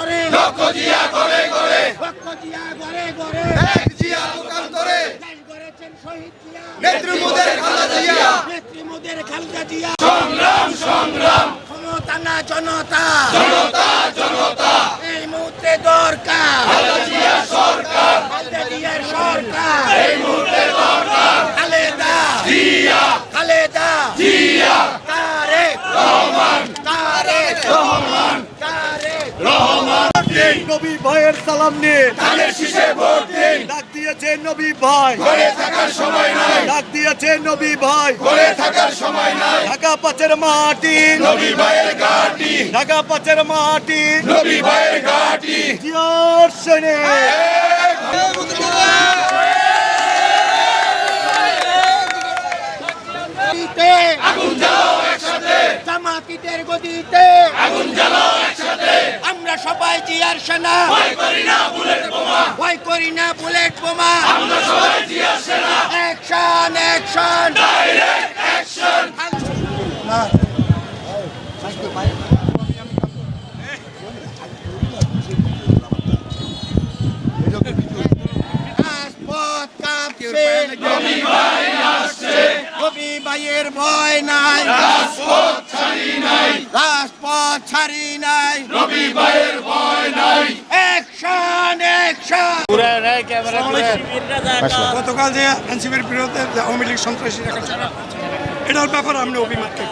লোকান্তরে লক্ষ জিয়া করে করে লক্ষ জিয়া ঘরে ঘরে এক জিয়া লোকান্তরে গড়েছেন শহীদ জিয়া। নেত্রী মোদের খালেদা জিয়া। নেত্রী মোদের খালদা জিয়া। সংগ্রাম সংগ্রাম। ক্ষমতা না জনতা। জনতা জনতা। এই মুহূর্তে দরকার। খালেদা জিয়া সরকার। খালদা জিয়ার সরকার। এই মুহূর্তে দরকার। খালেদা। জিয়া। খালেদা। জিয়া। তারেক। রহমান। তারেক। রহমান। দিন নবী ভাইয়ের সালাম নিয়ে। ধানের শীষে ভোট দিন। ডাক দিয়েছে নবী ভাই। ঘরে থাকার সময় নাই। ডাক দিয়েছে নবী ভাই। ঘরে থাকার সময় নাই। ঢাকা পাচের মাটি। নবী ভাইয়ের ঘাটি। ঢাকা পাচের মাটি। নবী ভাইয়ের ঘাটি। জিয়ার সেনে গদিতে আগুন জ্বালাও একসাথে জামাতিদের গদিতে আগুন জ্বালাও একসাথে। আমরা সবাই জিয়ার সেনা। ভয় করি না বুলেট বোমা। ভয় করি না বুলেট বোমা। আমরা সবাই জিয়া সেনা। Action action. ডাইরেক্ট অ্যাকশন ভাই আসছে। কবি ভাইয়ের ভয় নাই। রাজপথ ছাড়ি নাই। রাজপথ ছাড়ি নাই। নবী ভাইয়ের ভয় নাই। অ্যাকশন অ্যাকশন গতকাল যে এনসিপির বিরুদ্ধে আওয়ামী লীগ সন্ত্রাসী এটার ব্যাপারে আপনি অভিমত কি?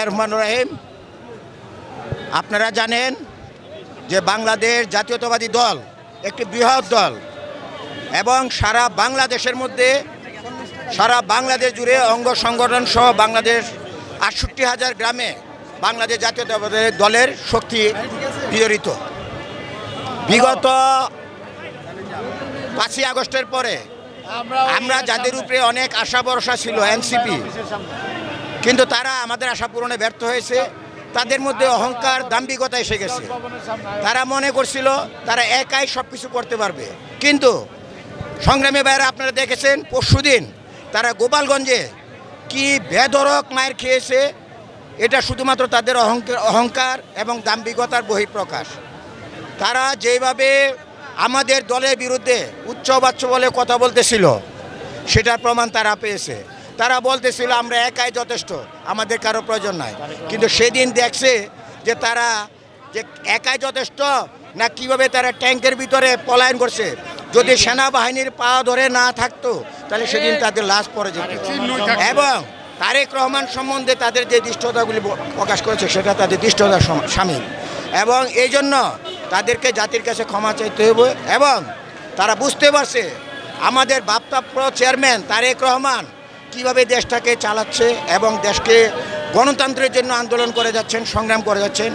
রহমান রহিম। আপনারা জানেন যে বাংলাদেশ জাতীয়তাবাদী দল একটি বৃহৎ দল এবং সারা বাংলাদেশের মধ্যে সারা বাংলাদেশ জুড়ে অঙ্গ সংগঠন সহ বাংলাদেশ আটষট্টি হাজার গ্রামে বাংলাদেশ জাতীয়তাবাদী দলের শক্তি বিজড়িত বিগত পাঁচই আগস্টের পরে আমরা যাদের উপরে অনেক আশা ভরসা ছিল, এনসিপি, কিন্তু তারা আমাদের আশা পূরণে ব্যর্থ হয়েছে। তাদের মধ্যে অহংকার, দাম্ভিকতা এসে গেছে। তারা মনে করছিল তারা একাই সব কিছু করতে পারবে। কিন্তু সংগ্রামী বাইরে আপনারা দেখেছেন, পরশুদিন তারা গোপালগঞ্জে কি বেধরক মায়ের খেয়েছে, এটা শুধুমাত্র তাদের অহংকার অহংকার এবং দাম্ভিকতার বহিঃপ্রকাশ। তারা যেভাবে আমাদের দলের বিরুদ্ধে উচ্চবাচ্য বলে কথা বলতেছিল, সেটার প্রমাণ তারা পেয়েছে। তারা বলতেছিল, আমরা একাই যথেষ্ট, আমাদের কারও প্রয়োজন নাই। কিন্তু সেদিন দেখছে যে তারা যে একাই যথেষ্ট, না কীভাবে তারা ট্যাঙ্কের ভিতরে পলায়ন করছে। যদি সেনাবাহিনীর পা ধরে না থাকতো তাহলে সেদিন তাদের লাশ পরে যেত। এবং তারেক রহমান সম্বন্ধে তাদের যে দৃষ্টতাগুলি প্রকাশ করেছে সেটা তাদের দৃষ্টতার সামিল। এবং এই জন্য তাদেরকে জাতির কাছে ক্ষমা চাইতে হবে এবং তারা বুঝতে পারছে আমাদের বাপ্তাপ্র চেয়ারম্যান তারেক রহমান কীভাবে দেশটাকে চালাচ্ছে এবং দেশকে গণতন্ত্রের জন্য আন্দোলন করে যাচ্ছেন সংগ্রাম করে যাচ্ছেন।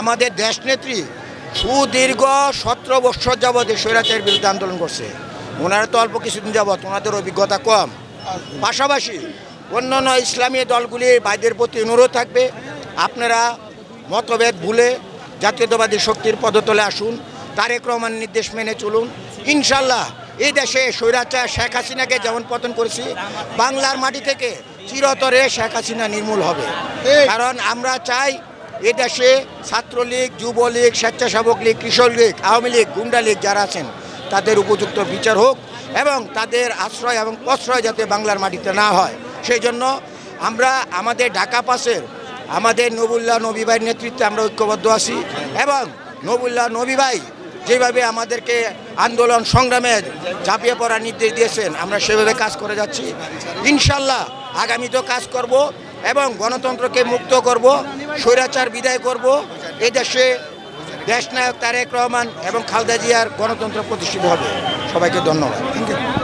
আমাদের দেশনেত্রী সুদীর্ঘ সতেরো বৎসর যাবৎ স্বৈরাচারের বিরুদ্ধে আন্দোলন করছে। ওনারা তো অল্প কিছুদিন যাবৎ ওনাদের অভিজ্ঞতা কম। পাশাপাশি অন্যান্য ইসলামী দলগুলির ভাইদের প্রতি অনুরোধ থাকবে আপনারা মতভেদ ভুলে জাতীয়তাবাদী শক্তির পদতলে আসুন তারেক রহমান নির্দেশ মেনে চলুন। ইনশাল্লাহ এই দেশে স্বৈরাচার শেখ হাসিনাকে যেমন পতন করেছি বাংলার মাটি থেকে চিরতরে শেখ হাসিনা নির্মূল হবে। কারণ আমরা চাই এ দেশে ছাত্রলীগ যুবলীগ স্বেচ্ছাসেবক লীগ কৃষক লীগ আওয়ামী লীগ গুন্ডা লীগ যারা আছেন তাদের উপযুক্ত বিচার হোক এবং তাদের আশ্রয় এবং প্রশ্রয় যাতে বাংলার মাটিতে না হয়। সেই জন্য আমরা আমাদের ঢাকা পাশের আমাদের নবুল্লাহ নবী ভাইয়ের নেতৃত্বে আমরা ঐক্যবদ্ধ আছি এবং নবুল্লাহ নবী ভাই যেভাবে আমাদেরকে আন্দোলন সংগ্রামে ঝাঁপিয়ে পড়ার নির্দেশ দিয়েছেন, আমরা সেভাবে কাজ করে যাচ্ছি। ইনশাল্লাহ আগামীতেও কাজ করব এবং গণতন্ত্রকে মুক্ত করব, স্বৈরাচার বিদায় করব। এই দেশে দেশনায়ক তারেক রহমান এবং খালদা জিয়ার গণতন্ত্র প্রতিষ্ঠিত হবে। সবাইকে ধন্যবাদ। Thank you